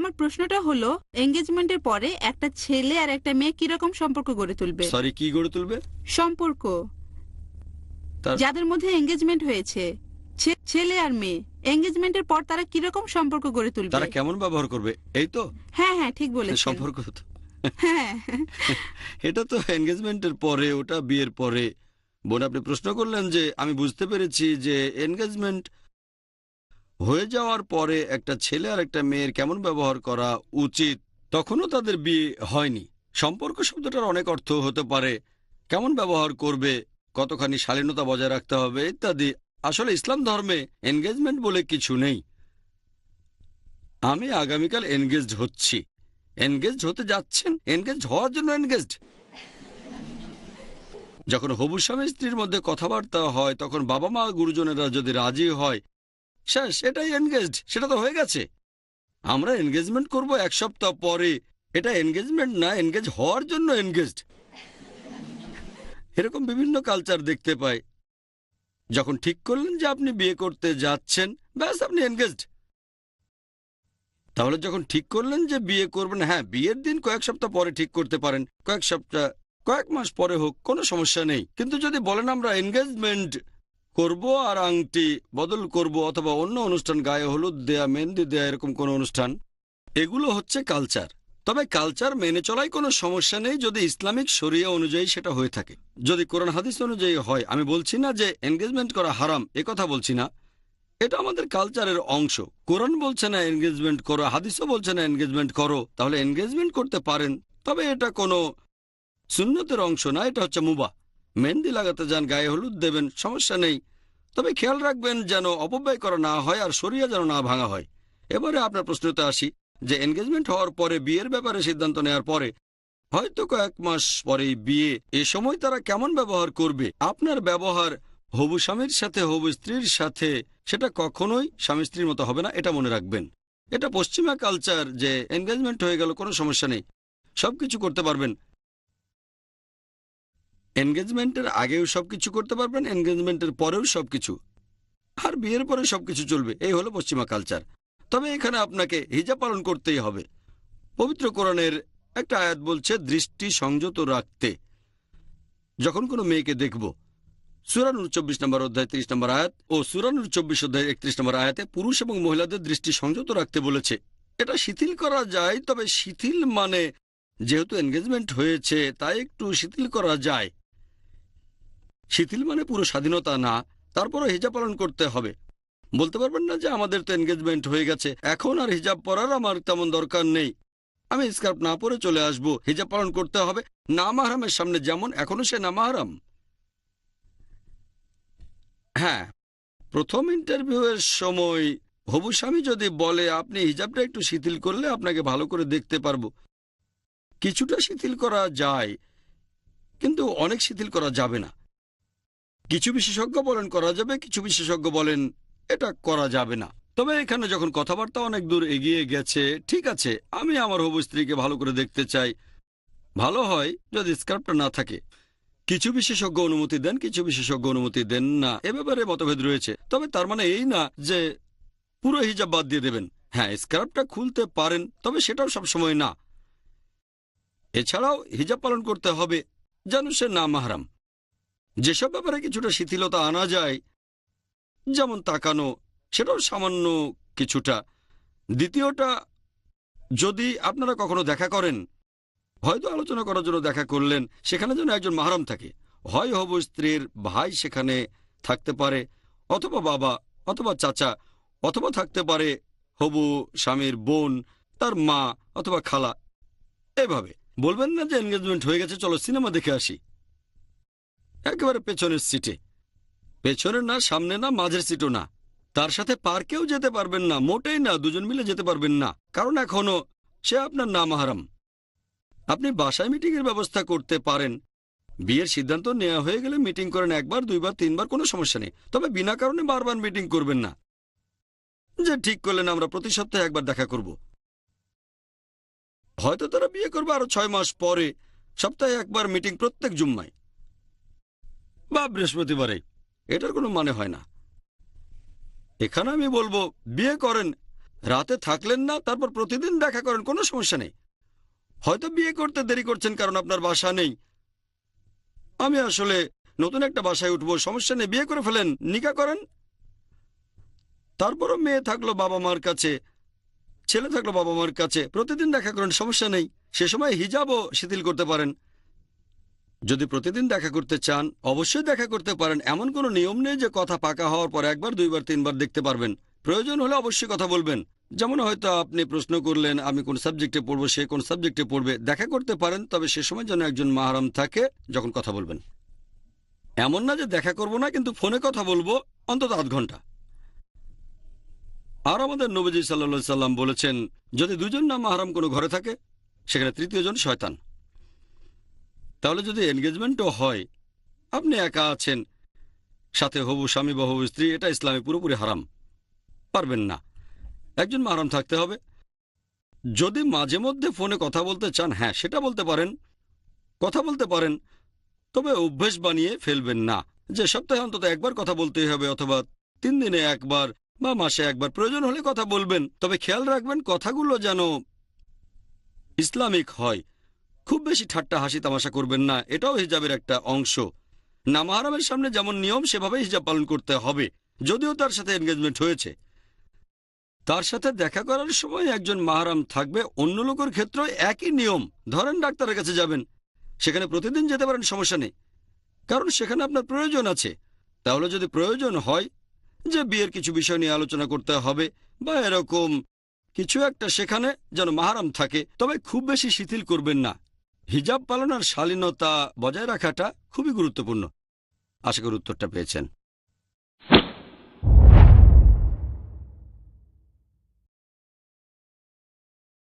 আমার প্রশ্নটা হলো এঙ্গেজমেন্টের পরে একটা ছেলে আর একটা মেয়ে কীরকম সম্পর্ক গড়ে তুলবে? সরি কি গড়ে তুলবে? সম্পর্ক। তার- যাদের মধ্যে এঙ্গেজমেন্ট হয়েছে ছে- ছেলে আর মেয়ে এঙ্গেজমেন্টের পর তারা কীরকম সম্পর্ক গড়ে তুলবে? তারা কেমন ব্যবহার করবে? এই তো? হ্যাঁ হ্যাঁ ঠিক বলেছেন। সম্পর্ক তো। হ্যাঁ। এটা তো এনগেজমেন্টের পরে ওটা বিয়ের পরে। বোন আপনি প্রশ্ন করলেন যে আমি বুঝতে পেরেছি যে এনগেজমেন্ট হয়ে যাওয়ার পরে একটা ছেলে আর একটা মেয়ের কেমন ব্যবহার করা উচিত? তখনও তাদের বিয়ে হয়নি। সম্পর্ক শব্দটার অনেক অর্থ হতে পারে। কেমন ব্যবহার করবে? কতখানি শালীনতা বজায় রাখতে হবে? ইত্যাদি। আসলে ইসলাম ধর্মে এনগেজমেন্ট বলে কিছু নেই। আমি আগামীকাল এনগেজড হচ্ছি। এনগেজড হতে যাচ্ছেন? এনগেজড হওয়ার জন্য এনগেজড যখন হবু স্বামী স্ত্রীর মধ্যে কথাবার্তা হয়, তখন বাবা মা গুরুজনেরা যদি রাজি হয় এটাই এনগেজড সেটা তো হয়ে গেছে। আমরা এনগেজমেন্ট করব এক সপ্তাহ পরে। এটা এনগেজমেন্ট না এনগেজ হওয়ার জন্য এনগেজড এরকম বিভিন্ন কালচার দেখতে পাই। যখন ঠিক করলেন যে আপনি বিয়ে করতে যাচ্ছেন, ব্যাস আপনি এনগেজড তাহলে যখন ঠিক করলেন যে বিয়ে করবেন হ্যাঁ বিয়ের দিন কয়েক সপ্তাহ পরে ঠিক করতে পারেন। কয়েক সপ্তাহ, কয়েক মাস পরে হোক, কোনো সমস্যা নেই। কিন্তু যদি বলেন আমরা এনগেজমেন্ট করব আর আংটি বদল করব অথবা অন্য অনুষ্ঠান গায়ে হলুদ দেয়া, মেহেন্দি দেয়া, এরকম কোনো অনুষ্ঠান। এগুলো হচ্ছে কালচার। তবে কালচার মেনে চলাই কোনো সমস্যা নেই যদি ইসলামিক শরিয়া অনুযায়ী সেটা হয়ে থাকে। যদি কোরআন, হাদিস অনুযায়ী হয়, আমি বলছি না যে এনগেজমেন্ট করা হারাম, এ কথা বলছি না। এটা আমাদের কালচারের অংশ। কোরআন বলছে না এনগেজমেন্ট করো, হাদিসও বলছে না এনগেজমেন্ট করো, তাহলে এনগেজমেন্ট করতে পারেন। তবে এটা কোনো সুন্নতের অংশ না, এটা হচ্ছে মুবা মেহেন্দি লাগাতে যান, গায়ে হলুদ দেবেন, সমস্যা নেই। তবে খেয়াল রাখবেন যেন অপব্যয় করা না হয় আর সরিয়া যেন না ভাঙা হয়। এবারে আপনার প্রশ্নতে আসি যে এনগেজমেন্ট হওয়ার পরে বিয়ের ব্যাপারে সিদ্ধান্ত নেওয়ার পরে হয়তো কয়েক মাস পরেই বিয়ে, এ সময় তারা কেমন ব্যবহার করবে? আপনার ব্যবহার হবু স্বামীর সাথে, হবু স্ত্রীর সাথে, সেটা কখনোই স্বামী স্ত্রীর মতো হবে না, এটা মনে রাখবেন। এটা পশ্চিমা কালচার যে এনগেজমেন্ট হয়ে গেল, কোনো সমস্যা নেই। সবকিছু করতে পারবেন। এনগেজমেন্টের আগেও সবকিছু করতে পারবেন এনগেজমেন্টের পরেও সবকিছু। আর বিয়ের পরে সবকিছু চলবে, এই হলো পশ্চিমা কালচার তবে এখানে আপনাকে হিজাব পালন করতেই হবে। পবিত্র কোরআনের একটা আয়াত বলছে, দৃষ্টি সংযত রাখতে। যখন কোনো মেয়েকে দেখব, সুরানুর চব্বিশ নম্বর অধ্যায় ত্রিশ নম্বর আয়াত ও সুরানুর চব্বিশ অধ্যায় একত্রিশ নম্বর আয়াতে পুরুষ এবং মহিলাদের দৃষ্টি সংযত রাখতে বলেছে। এটা শিথিল করা যায়, তবে শিথিল মানে যেহেতু এনগেজমেন্ট হয়েছে, তাই একটু শিথিল করা যায়। শিথিল মানে পুরো স্বাধীনতা না, তারপরও হিজাব পালন করতে হবে। বলতে পারবেন না যে আমাদের তো এনগেজমেন্ট হয়ে গেছে, এখন আর হিজাব পরার আমার তেমন দরকার নেই। আমি স্কার্ফ না পরে চলে আসব, হিজাব পালন করতে হবে, না নামাহারামের সামনে যেমন এখনও সে নামাহারাম হ্যাঁ প্রথম ইন্টারভিউয়ের সময় হবু স্বামী যদি বলে, আপনি হিজাবটা একটু শিথিল করলে আপনাকে ভালো করে দেখতে পারব। কিছুটা শিথিল করা যায়, কিন্তু অনেক শিথিল করা যাবে না। কিছু বিশেষজ্ঞ বলেন, করা যাবে, কিছু বিশেষজ্ঞ বলেন, এটা করা যাবে না। তবে এখানে যখন কথাবার্তা অনেক দূর এগিয়ে গেছে, ঠিক আছে, আমি আমার হবু স্ত্রীকে ভালো করে দেখতে চাই। ভালো হয় যদি স্কার্পটা না থাকে। কিছু বিশেষজ্ঞ অনুমতি দেন, কিছু বিশেষজ্ঞ অনুমতি দেন না, এ ব্যাপারে মতভেদ রয়েছে। তবে তার মানে এই না যে পুরো হিজাব বাদ দিয়ে দেবেন। হ্যাঁ স্কার্পটা খুলতে পারেন, তবে সেটাও সবসময় না। এছাড়াও হিজাব পালন করতে হবে, যেন সে না মাহারাম। যেসব ব্যাপারে কিছুটা শিথিলতা আনা যায়, যেমন তাকানো, সেটাও সামান্য কিছুটা। দ্বিতীয়টা, যদি আপনারা কখনো দেখা করেন, হয়তো আলোচনা করার জন্য দেখা করলেন, সেখানে যেন একজন মাহারাম থাকে। হয় হব স্ত্রীর ভাই সেখানে থাকতে পারে, অথবা বাবা, অথবা চাচা, অথবা থাকতে পারে হবু স্বামীর বোন, তার মা, অথবা খালা। এভাবে। বলবেন না যে এনগেজমেন্ট হয়ে গেছে, চলো সিনেমা দেখে আসি। একেবারে পেছনের সিটে। পেছনের না, সামনে না, মাঝের সিটও না। তার সাথে পার্কেও যেতে পারবেন না, মোটেই না, দুজন মিলে যেতে পারবেন না। কারণ এখনও সে আপনার নাম হারাম। আপনি বাসায় মিটিংয়ের ব্যবস্থা করতে পারেন। বিয়ের সিদ্ধান্ত নেওয়া হয়ে গেলে মিটিং করেন একবার, দুইবার, তিনবার, কোনো সমস্যা নেই। তবে বিনা কারণে বারবার মিটিং করবেন না। যে ঠিক করলেন, আমরা প্রতি সপ্তাহে একবার দেখা করব। হয়তো তারা বিয়ে করবে আরও ছয় মাস পরে। সপ্তাহে একবার মিটিং প্রত্যেক জুম্মায়। বা বৃহস্পতিবারে। এটার কোনো মানে হয় না। এখানে আমি বলব, বিয়ে করেন, রাতে থাকলেন না, তারপর প্রতিদিন দেখা করেন, কোনো সমস্যা নেই। হয়তো বিয়ে করতে দেরি করছেন কারণ আপনার বাসা নেই। আমি আসলে নতুন একটা বাসায় উঠবো, সমস্যা নেই, বিয়ে করে ফেলেন, নিকা করেন। তারপরও মেয়ে থাকল বাবা মার কাছে, ছেলে থাকল বাবা মার কাছে, প্রতিদিন দেখা করেন, সমস্যা নেই। সে সময় হিজাবও শিথিল করতে পারেন। যদি প্রতিদিন দেখা করতে চান, অবশ্যই দেখা করতে পারেন। এমন কোনো নিয়ম নেই যে কথা পাকা হওয়ার পর একবার, দুইবার, তিনবার দেখতে পারবেন। প্রয়োজন হলে অবশ্যই কথা বলবেন। যেমন হয়তো আপনি প্রশ্ন করলেন, আমি কোন সাবজেক্টে পড়ব, সে কোন সাবজেক্টে পড়বে। দেখা করতে পারেন, তবে সে সময় যেন একজন মাহারাম থাকে যখন কথা বলবেন। এমন না যে দেখা করব না, কিন্তু ফোনে কথা বলব অন্তত আধ ঘণ্টা। আর আমাদের নবীজি সাল্লা সাল্লাম বলেছেন, যদি দুজন না মাহারাম কোনো ঘরে থাকে, সেখানে তৃতীয় জন শয়তান। তাহলে যদি এনগেজমেন্টও হয়, আপনি একা আছেন, সাথে হবু স্বামী বা হবু স্ত্রী, এটা ইসলামে পুরোপুরি হারাম। পারবেন না। একজন মাহারাম থাকতে হবে। যদি মাঝে মধ্যে ফোনে কথা বলতে চান হ্যাঁ সেটা বলতে পারেন, কথা বলতে পারেন, তবে অভ্যেস বানিয়ে ফেলবেন না। যে সপ্তাহে অন্তত একবার কথা বলতেই হবে অথবা তিন দিনে একবার বা মাসে একবার প্রয়োজন হলে কথা বলবেন। তবে খেয়াল রাখবেন, কথাগুলো যেন ইসলামিক হয়। খুব বেশি ঠাট্টা হাসি তামাশা করবেন না, এটাও হিজাবের একটা অংশ। নামাহারামের সামনে যেমন নিয়ম সেভাবে হিজাব পালন করতে হবে, যদিও তার সাথে এনগেজমেন্ট হয়েছে। তার সাথে দেখা করার সময় একজন মাহারাম থাকবে, অন্য লোকের ক্ষেত্রে একই নিয়ম। ধরেন ডাক্তারের কাছে যাবেন, সেখানে প্রতিদিন যেতে পারেন, সমস্যা নেই। কারণ সেখানে আপনার প্রয়োজন আছে। তাহলে যদি প্রয়োজন হয়, যে বিয়ের কিছু বিষয় নিয়ে আলোচনা করতে হবে, বা এরকম কিছু একটা সেখানে যেন মাহারাম থাকে, তবে খুব বেশি শিথিল করবেন না। হিজাব পালন আর শালীনতা বজায় রাখাটা খুবই গুরুত্বপূর্ণ। আশা করি উত্তরটা পেয়েছেন।